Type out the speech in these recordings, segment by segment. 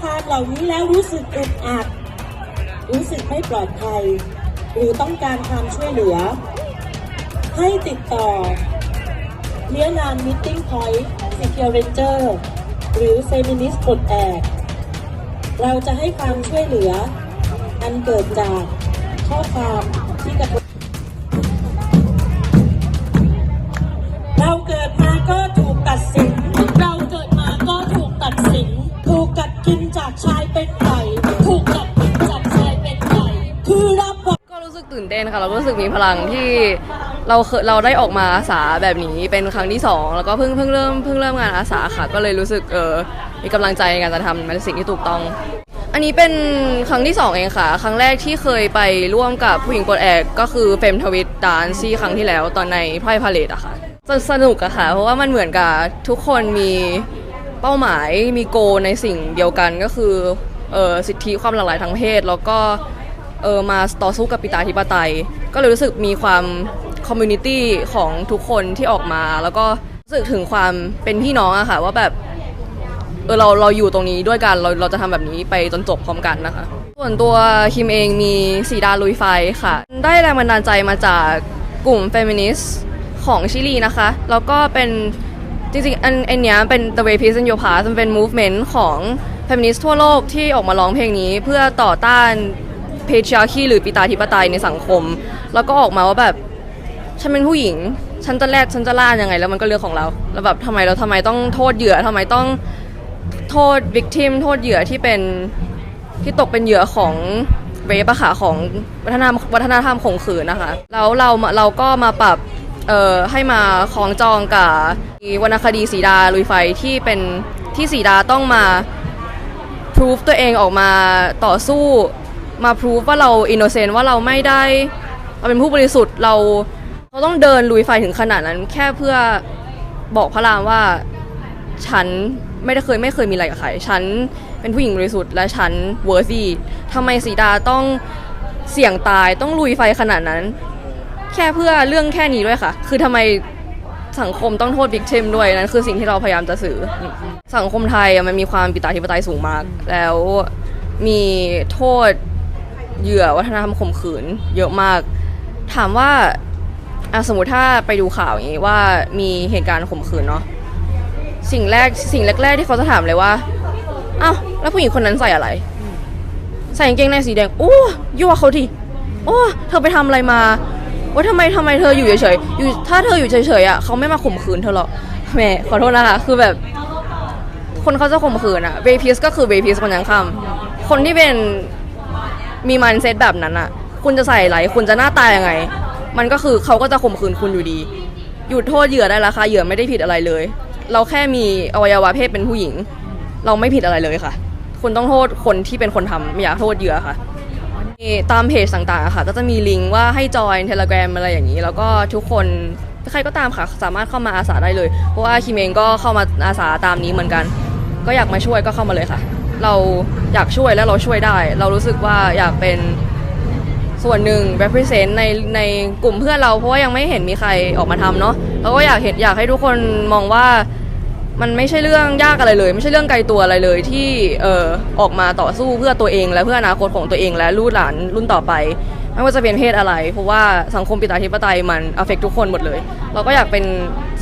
ความเหล่านี้แล้วรู้สึกอึดอัด รู้สึกไม่ปลอดภัย หรือต้องการความช่วยเหลือ ให้ติดต่อเลี้ยงงาน Meeting Point Secure Ranger หรือ Feminist ปลดแอกเราจะให้ความช่วยเหลือ อันเกิดจากข้อความที่กระทบ จากชายเป็นไก่ถูกกัดกินจากชายเป็นไก่คือรับก็รู้สึกตื่นเต้นค่ะ เรารู้สึกมีพลังที่เราเคยเราได้ออกมาอาสาแบบนี้เป็นครั้งที่สองแล้วก็เพิ่งเพิ่งเริ่มเพิ่งเริ่มงานอาสาค่ะ ก็เลยรู้สึกเออมีกำลังใจในการจะทำมันเป็นสิ่งที่ถูกต้อง อันนี้เป็นครั้งที่สองเองค่ะ ครั้งแรกที่เคยไปร่วมกับผู้หญิงปลดแอกก็คือเฟมทวิตดานซี่ครั้งที่แล้วตอนในไพ่พาเลตอะค่ะสนุกอะค่ะ เพราะว่ามันเหมือนกับทุกคนมี เป้าหมายมีโกในสิ่งเดียวกันก็คือเออสิทธิความหลากหลายทางเพศ แล้วก็เออมาต่อสู้กับปิตาธิปไตย ก็เลยรู้สึกมีความคอมมูนิตี้ของทุกคนที่ออกมา แล้วก็รู้สึกถึงความเป็นพี่น้องอะค่ะว่าแบบเออเราเราอยู่ตรงนี้ด้วยกันเราเราจะทำแบบนี้ไปจนจบพร้อมกันนะคะ ส่วนตัวคิมเองมีสีดาลุยไฟค่ะ ได้แรงบันดาลใจมาจากกลุ่มเฟมินิสต์ของชิลีนะคะ แล้วก็เป็น จริงๆ อันอันเนี้ยเป็น The Way Peace in Your Past มันเป็น movement ของเฟมินิสต์ทั่วโลกที่ออกมาร้องเพลงนี้เพื่อต่อต้านเพทริอาคีหรือปิตาธิปไตยในสังคม แล้วก็ออกมาว่าแบบฉันเป็นผู้หญิง ฉันจะแลดฉันจะล่ายังไง แล้วมันก็เรื่องของเรา แล้วแบบทำไมเราทำไมต้องโทษเหยื่อทำไมต้องโทษ victim โทษเหยื่อที่เป็นที่ตกเป็นเหยื่อของเรปอะค่ะของวัฒนธรรมวัฒนธรรมข่มขืนนะคะแล้วเราเราก็มาปรับ เอ่อให้มาคล้องจองกับวรรณคดีสีดาลุยไฟที่เป็นที่สีดาต้องมา proof ตัวเองออกมาต่อสู้มา proof ว่าเรา innocent ว่าเราไม่ได้เราเป็นผู้บริสุทธิ์เราเราต้องเดินลุยไฟถึงขนาดนั้น แค่เพื่อบอกพระรามว่าฉันไม่ได้เคยไม่เคยมีอะไรกับใครฉันเป็นผู้หญิงบริสุทธิ์และฉัน worthy ทำไมสีดาต้องเสี่ยงตายต้องลุยไฟขนาดนั้น แค่เพื่อเรื่องแค่นี้ด้วยค่ะ คือทำไมสังคมต้องโทษ victim ด้วยนั่นคือสิ่งที่เราพยายามจะสื่อ สังคมไทยมันมีความปิตาธิปไตยสูงมาก แล้วมีโทษเหยื่อวัฒนธรรมข่มขืน เยอะมาก ถามว่าสมมติถ้าไปดูข่าวอย่างนี้ว่ามีเหตุการณ์ข่มขืนเนาะสิ่งแรกสิ่งแรกๆที่เขาจะถามเลยว่าอ้าวแล้วผู้หญิงคนนั้นใส่อะไร ใส่กางเกงในสีแดงโอ้ยั่วเขาทีโอ้เธอไปทำอะไรมา ว่าทำไมทำไมเธออยู่เฉยๆอยู่ถ้าเธออยู่เฉยๆอะเขาไม่มาข่มขืนเธอหรอกแหมขอโทษนะคะคือแบบ คนเขาจะข่มขืนอะเวพีสก็คือเวพีสคนยังคำคนที่เป็นมีมันเซตแบบนั้นอะ คุณจะใส่อะไรคุณจะหน้าตายังไง มันก็คือเขาก็จะข่มขืนคุณอยู่ดีหยุดโทษเหยื่อได้ล้วค่ะเหยื่อไม่ได้ผิดอะไรเลย เราแค่มีอวัยวะเพศเป็นผู้หญิง เราไม่ผิดอะไรเลยค่ะ คุณต้องโทษคนที่เป็นคนทำไม่อยากโทษเหยื่อค่ะ ตามเพจต่างๆอะค่ะ ก็จะมีลิงก์ว่าให้จอยเทเล gram อะไรอย่างนี้ แล้วก็ทุกคนใครก็ตามค่ะสามารถเข้ามาอาสาได้เลย เพราะว่าคิมเองก็เข้ามาอาสาตามนี้เหมือนกัน ก็อยากมาช่วยก็เข้ามาเลยค่ะ เราอยากช่วยและเราช่วยได้ เรารู้สึกว่าอยากเป็นส่วนหนึ่ง represent ในในกลุ่มเพื่อนเราเพราะว่ายังไม่เห็นมีใครออกมาทำเนาะแล้วก็อยากเห็นอยากให้ทุกคนมองว่า มันไม่ใช่เรื่องยากอะไรเลย ไม่ใช่เรื่องไกลตัวอะไรเลยที่เอ่อออกมาต่อสู้เพื่อตัวเอง และเพื่ออนาคตของตัวเองและลูกหลานรุ่นต่อไป ไม่ว่าจะเป็นเพศอะไร เพราะว่าสังคมปิตาธิปไตยมัน affect ทุกคนหมดเลย เราก็อยากเป็น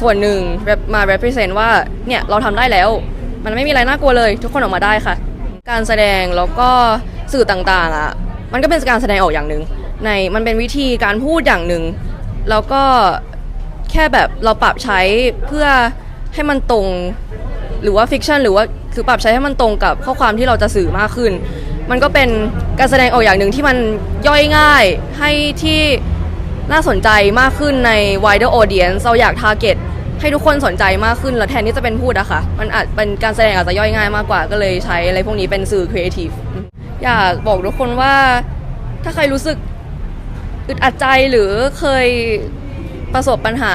ส่วนหนึ่งมา represent ว่าเนี่ยเราทำได้แล้ว มันไม่มีอะไรน่ากลัวเลย ทุกคนออกมาได้ค่ะ การแสดงแล้วก็สื่อต่างๆอะมันก็เป็นการแสดงออกอย่างหนึ่งในมันเป็นวิธีการพูดอย่างหนึ่งแล้วก็แค่แบบเราปรับใช้เพื่อ ให้มันตรง หรือว่าฟิกชันหรือว่าคือปรับใช้ให้มันตรงกับข้อความที่เราจะสื่อมากขึ้น มันก็เป็นการแสดงออกอย่างหนึ่งที่มันย่อยง่ายให้ที่น่าสนใจมากขึ้นใน wider audience เราอยาก target ให้ทุกคนสนใจมากขึ้น แล้วแทนที่จะเป็นพูดอะค่ะ มันอาจเป็นการแสดงอาจจะย่อยง่ายมากกว่า ก็เลยใช้อะไรพวกนี้เป็นสื่อ creative อยากบอกทุกคนว่าถ้าใครรู้สึกอึดอัดใจหรือเคยประสบปัญหา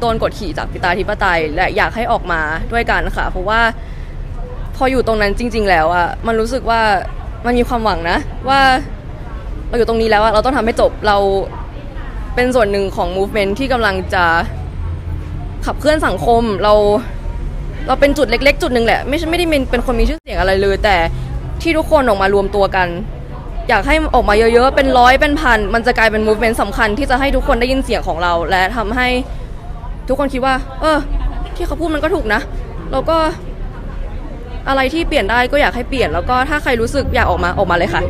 โดนกดขี่จากปิตาธิปไตย และอยากให้ออกมาด้วยกันค่ะ เพราะว่าพออยู่ตรงนั้นจริง ๆ แล้วอะมันรู้สึกว่ามันมีความหวังนะ ว่าเราอยู่ตรงนี้แล้วอะเราต้องทำให้จบเราเป็นส่วนหนึ่งของ movement ที่กำลังจะขับเคลื่อนสังคมเราเราเป็นจุดเล็ก ๆ จุดหนึ่งแหละ ไม่ใช่ไม่ได้เป็นเป็นคนมีชื่อเสียงอะไรเลย แต่ที่ทุกคนออกมารวมตัวกัน อยากให้ออกมาเยอะๆ เป็นร้อยเป็นพัน มันจะกลายเป็นมูฟเมนต์สำคัญที่จะให้ทุกคนได้ยินเสียงของเรา และทำให้ ทุกคนคิดว่า เออ ที่เขาพูดมันก็ถูกนะ แล้วก็อะไรที่เปลี่ยนได้ก็อยากให้เปลี่ยน แล้วก็ถ้าใครรู้สึกอยากออกมาออกมาเลยค่ะ